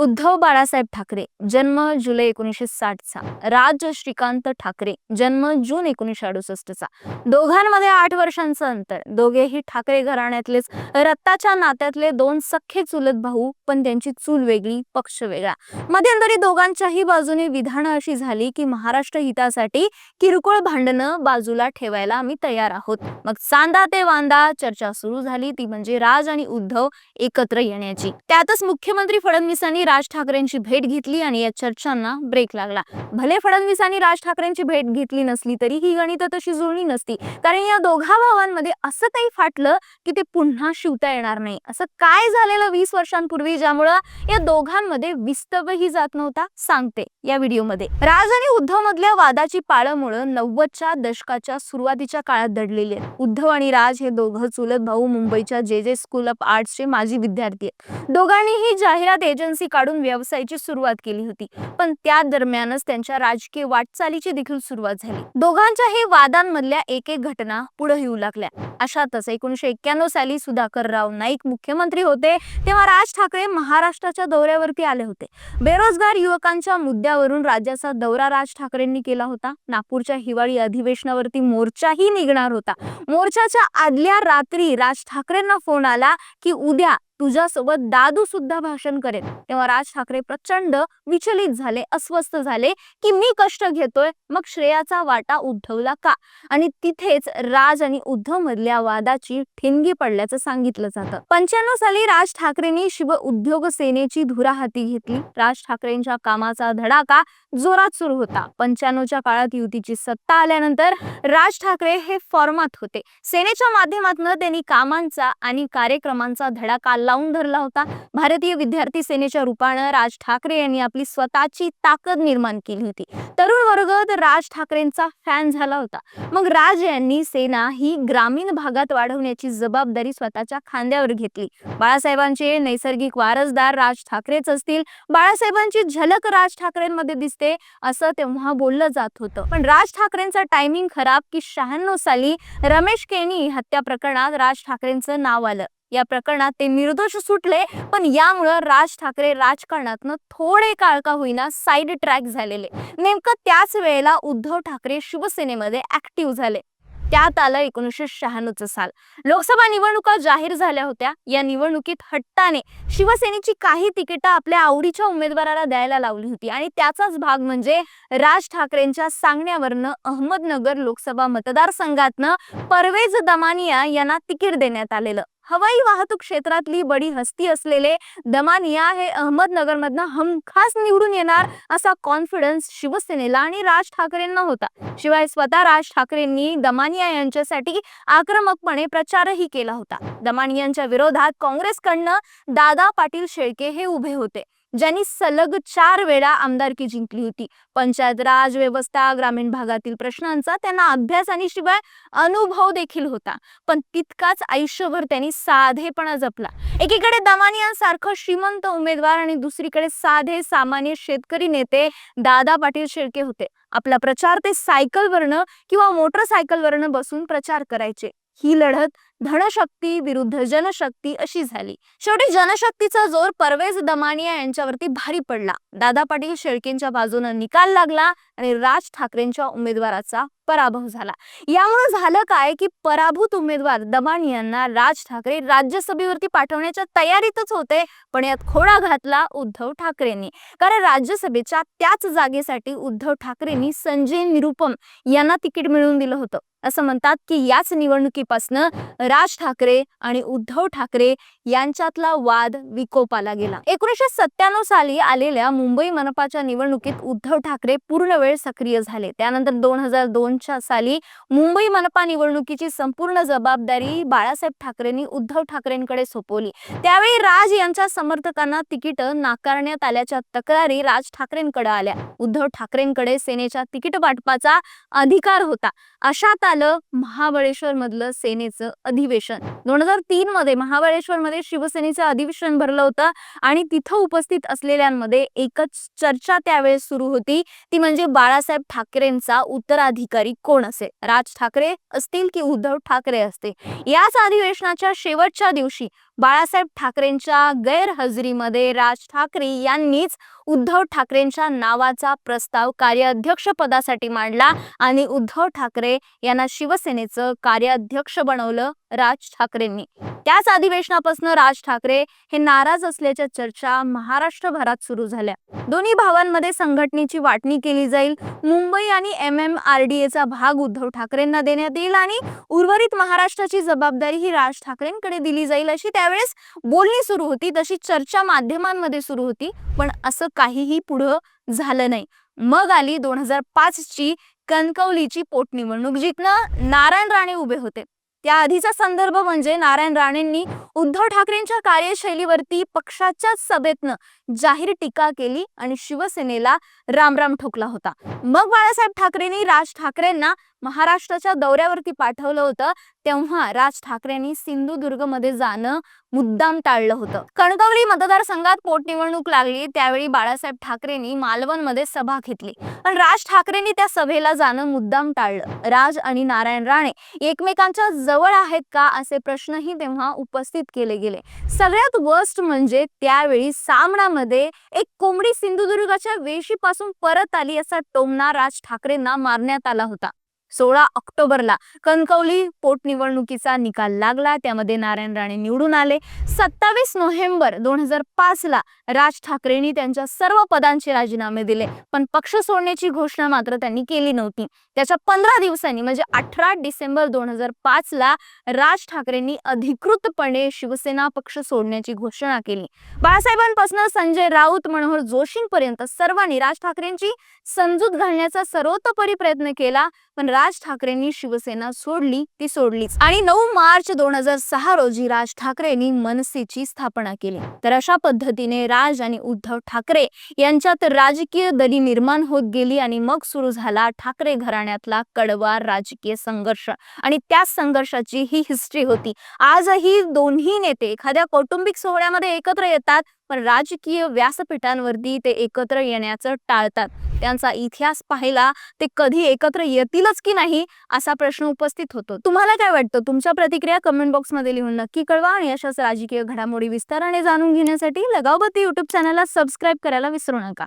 उद्धव बाळासाहेब ठाकरे जन्म जुलै एकोणीसशे साठचा. राज श्रीकांत ठाकरे जन्म जून एकोणीसशे अडुसष्टचा. दोघांमध्ये आठ वर्षांचं अंतर. दोघेही ठाकरे घराण्यातलेच. रक्ताच्या नात्यातले दोन सख्खे चुलत भाऊ पण त्यांची चूल वेगळी पक्ष वेगळा. मध्यंतरी दोघांच्याही बाजूने विधानं अशी झाली की महाराष्ट्र हितासाठी किरकोळ भांडणं बाजूला ठेवायला आम्ही तयार आहोत. मग चांदा ते वांदा चर्चा सुरू झाली. ती म्हणजे राज आणि उद्धव एकत्र येण्याची. त्यातच मुख्यमंत्री फडणवीसांनी राज ठाकरेंची भेट घेतली आणि या चर्चांना ब्रेक लागला. भले फडणवीसांनी राज ठाकरेंची भेट घेतली नसली तरी ही गणित तशी जुळली नसती. कारण या दोघा भावांमध्ये असं काही फाटलं की ते पुन्हा शिवता येणार नाही. असं काय झालेलं वीस वर्षांपूर्वी ज्यामुळं या दोघांमध्ये विस्तवही जात नव्हता? सांगते या व्हिडिओमध्ये. राज आणि उद्धव मधल्या वादाची पाळंमुळं नव्वदच्या दशकाच्या सुरुवातीच्या काळात दडलेली आहेत. उद्धव आणि राज हे दोघं चुलत भाऊ मुंबईच्या जे जे स्कूल ऑफ आर्ट्सचे माजी विद्यार्थी आहेत. दोघांनीही जाहिरात एजन्सी काढून व्यवसायाची सुरुवात केली होती. पण त्या दरम्यानच त्यांच्या राजकीय वाटचालीची देखील सुरुवात झाली. दोघांच्या हे वादांमधल्या एक एक घटना पुढे येऊ लागल्या. अशातच एकोणीशे एक्क्याण्णव साली सुधाकरराव नाईक मुख्यमंत्री होते तेव्हा राज ठाकरे महाराष्ट्राच्या दौऱ्यावरती आले होते. बेरोजगार युवकांच्या मुद्द्यावरून राज्याचा दौरा राज ठाकरेंनी केला होता. नागपूरच्या हिवाळी अधिवेशनावरती मोर्चाही निघणार होता. मोर्चाच्या आदल्या रात्री राज ठाकरेंना फोन आला की उद्या तुझ्यासोबत दादू सुद्धा भाषण करेल. तेव्हा राज ठाकरे प्रचंड विचलित झाले अस्वस्थ झाले की मी कष्ट घेतोय मग श्रेयाचा वाटा उद्धवला का? आणि तिथेच राज आणि उद्धव मधल्या वादाची ठिणगी पडल्याचं सांगितलं जातं. पंच्याण्णव साली राज ठाकरेंनी शिव उद्योग सेनेची धुरा हाती घेतली. राज ठाकरेंच्या कामाचा धडाका जोरात सुरू होता. पंच्याण्णवच्या काळात युतीची सत्ता आल्यानंतर राज ठाकरे हे फॉर्मात होते. सेनेच्या माध्यमातून त्यांनी कामांचा आणि कार्यक्रमांचा धडाका लावून धरला होता. भारतीय विद्यार्थी सेनेच्या रूपानं राज ठाकरे यांनी आपली स्वतःची ताकद निर्माण केली होती. तरुण वर्ग तर राज ठाकरेंचा फॅन झाला होता. मग राज यांनी सेना ही ग्रामीण भागात वाढवण्याची जबाबदारी स्वतःच्या खांद्यावर घेतली. बाळासाहेबांचे नैसर्गिक वारसदार राज ठाकरेच असतील. बाळासाहेबांची झलक राज ठाकरेंमध्ये दिसते असं तेव्हा बोललं जात होतं. पण राज ठाकरेंचा टायमिंग खराब की शहाण्णव साली रमेश केनी हत्या प्रकरणात राज ठाकरेंचं नाव आलं. या प्रकरणात ते निर्दोष सुटले पण यामुळं राज ठाकरे राजकारणातनं थोडे काळ का होईना साईड ट्रॅक झालेले. नेमकं त्याच वेळेला उद्धव ठाकरे शिवसेनेमध्ये ऍक्टिव्ह झाले. त्यात आलं एकोणीसशे शहाण्णवचं साल. लोकसभा निवडणुका जाहीर झाल्या होत्या. या निवडणुकीत हट्टाने शिवसेनेची काही तिकीटं आपल्या आवडीच्या उमेदवाराला द्यायला लावली होती. आणि त्याचाच भाग म्हणजे राज ठाकरेंच्या सांगण्यावरनं अहमदनगर लोकसभा मतदारसंघातनं परवेज दमानिया यांना तिकीट देण्यात आलेलं. हवाई वाहतूक क्षेत्रातली बडी हस्ती असलेले दमानिया हे अहमदनगरमधनं हमखास निवडून येणार असा कॉन्फिडन्स शिवसेनेला आणि राज ठाकरेंना होता. शिवाय स्वतः राज ठाकरेंनी दमानिया यांच्यासाठी आक्रमकपणे प्रचारही केला होता. दमानियांच्या विरोधात काँग्रेसकडनं दादा पाटील शेळके हे उभे होते. ज्यांनी सलग चार वेळा आमदारकी जिंकली होती. पंचायत राज व्यवस्था ग्रामीण भागातील प्रश्नांचा त्यांना अभ्यास आणि शिवाय अनुभव देखील होता. पण तितकाच आयुष्यभर त्यांनी साधेपणा जपला. एकीकडे दमानियांसारखं श्रीमंत उमेदवार आणि दुसरीकडे साधे सामान्य शेतकरी नेते दादा पाटील शेळके होते. आपला प्रचार ते सायकलवरनं किंवा मोटरसायकलवरनं बसून प्रचार करायचे. ही लढत धनशक्ती विरुद्ध जनशक्ती अशी झाली. शेवटी जनशक्तीचा जोर परवेज दमानिया यांच्यावरती भारी पडला. दादा पाटील शेळकेंच्या बाजूने निकाल लागला आणि राज ठाकरेंच्या उमेदवाराचा पराभव झाला. यामुळे झालं काय की पराभूत उमेदवार दमानियांना राज ठाकरे राज्यसभेवरती पाठवण्याच्या तयारीतच होते पण यात खोडा घातला उद्धव ठाकरेंनी. कारण राज्यसभेच्या त्याच जागेसाठी उद्धव ठाकरेंनी संजय निरुपम यांना तिकीट मिळवून दिलं होतं. असं म्हणतात की याच निवडणुकीपासनं राज ठाकरे आणि उद्धव ठाकरे यांच्यातला वाद विकोपाला गेला. एकोणीसशे सत्त्याण्णव साली आलेल्या मुंबई मनपाच्या निवडणुकीत उद्धव ठाकरे पूर्ण वेळ सक्रिय झाले. त्यानंतर दोन हजार दोनच्या साली मुंबई मनपा निवडणुकीची संपूर्ण जबाबदारी बाळासाहेब ठाकरेंनी उद्धव ठाकरेंकडे सोपवली. त्यावेळी राज यांच्या समर्थकांना तिकीट नाकारण्यात आल्याच्या तक्रारी राज ठाकरेंकडे आल्या. उद्धव ठाकरेंकडे सेनेच्या तिकीट वाटपाचा अधिकार होता. अशा आलं महाबळेश्वर मधलं सेनेचं अधिवेशन. दोन हजार तीन मध्ये महाबळेश्वर मध्ये शिवसेनेचं अधिवेशन भरलं होतं आणि तिथं उपस्थित असलेल्यांमध्ये एकच चर्चा त्यावेळेस सुरू होती. ती म्हणजे बाळासाहेब ठाकरेंचा उत्तराधिकारी कोण असेल? राज ठाकरे असतील की उद्धव ठाकरे असते याच अधिवेशनाच्या शेवटच्या दिवशी बाळासाहेब ठाकरेंच्या गैरहजेरीमध्ये राज ठाकरे यांनीच उद्धव ठाकरेंच्या नावाचा प्रस्ताव कार्याध्यक्षपदासाठी मांडला आणि उद्धव ठाकरे यांना शिवसेनेचं कार्याध्यक्ष बनवलं. राज ठाकरेंनी. त्याच अधिवेशनापासून राज ठाकरे हे नाराज असल्याच्या चर्चा महाराष्ट्रभरात सुरू झाल्या. दोन्ही भावांमध्ये संघटनेची वाटणी केली जाईल. मुंबई आणि एम एम आर डी एचा भाग उद्धव ठाकरेंना देण्यात येईल आणि उर्वरित महाराष्ट्राची जबाबदारी ही राज ठाकरेंकडे दिली जाईल अशी त्यावेळेस बोलणी सुरू होती. तशी चर्चा माध्यमांमध्ये सुरू होती. पण असं काहीही पुढं झालं नाही. मग आली दोन हजार पाच ची कणकवलीची पोटनिवडणूक जिथनं नारायण राणे उभे होते. त्या आधीचा संदर्भ म्हणजे नारायण राणेंनी उद्धव ठाकरेंच्या कार्यशैलीवरती पक्षाच्याच सभेतनं जाहीर टीका केली आणि शिवसेनेला रामराम ठोकला होता. मग बाळासाहेब ठाकरेंनी राज ठाकरेंना महाराष्ट्राच्या दौऱ्यावरती पाठवलं होतं तेव्हा राज ठाकरेंनी सिंधुदुर्गमध्ये जाणं मुद्दाम टाळलं होतं. कणकवली मतदारसंघात पोटनिवडणूक लागली त्यावेळी बाळासाहेब ठाकरेंनी मालवणमध्ये सभा घेतली. पण राज ठाकरेंनी त्या सभेला जाणं मुद्दाम टाळलं. राज आणि नारायण राणे एकमेकांच्या जवळ आहेत का असे प्रश्नही तेव्हा उपस्थित केले गेले. सगळ्यात वर्स्ट म्हणजे त्यावेळी सामनामध्ये एक कोंबडी सिंधुदुर्गाच्या वेशीपासून परत आली असा टोमणा राज ठाकरेंना मारण्यात आला होता. सोळा ऑक्टोबरला कणकवली पोटनिवडणुकीचा निकाल लागला. त्यामध्ये नारायण राणे निवडून आले. सत्तावीस नोव्हेंबर दोन हजार पाच ला राज ठाकरेंनी त्यांच्या सर्व पदांचे राजीनामे दिले. पण पक्ष सोडण्याची घोषणा मात्र त्यांनी केली नव्हती. त्याच्या पंधरा दिवसांनी म्हणजे अठरा डिसेंबर दोन हजार पाच ला राज ठाकरेंनी अधिकृतपणे शिवसेना पक्ष सोडण्याची घोषणा केली. बाळासाहेबांपासून संजय राऊत मनोहर जोशींपर्यंत सर्वांनी राज ठाकरेंची समजूत घालण्याचा सर्वतोपरी प्रयत्न केला. पण राज ठाकरेंनी शिवसेना सोडली ती सोडलीच. आणि नऊ मार्च दोन हजार सहा रोजी राज ठाकरेंनी मनसेची स्थापना केली. तर अशा पद्धतीने राज आणि उद्धव ठाकरे यांच्यात राजकीय दरी निर्माण होत गेली आणि मग सुरू झाला ठाकरे घराण्यातला कडवा राजकीय संघर्ष. आणि त्या संघर्षाची ही हिस्ट्री होती. आजही दोन्ही नेते एखाद्या कौटुंबिक सोहळ्यामध्ये एकत्र येतात पण राजकीय व्यासपीठांवरती ते एकत्र येण्याचं टाळतात. त्यांचा इतिहास पाहिला ते कधी एकत्र येतीलच की नाही असा प्रश्न उपस्थित होतो. तुम्हाला काय वाटतं? तुमच्या प्रतिक्रिया कमेंट बॉक्समध्ये लिहून नक्की कळवा आणि अशाच राजकीय घडामोडी विस्ताराने जाणून घेण्यासाठी लगावबत्ती युट्यूब चॅनलला सबस्क्राईब करायला विसरू नका.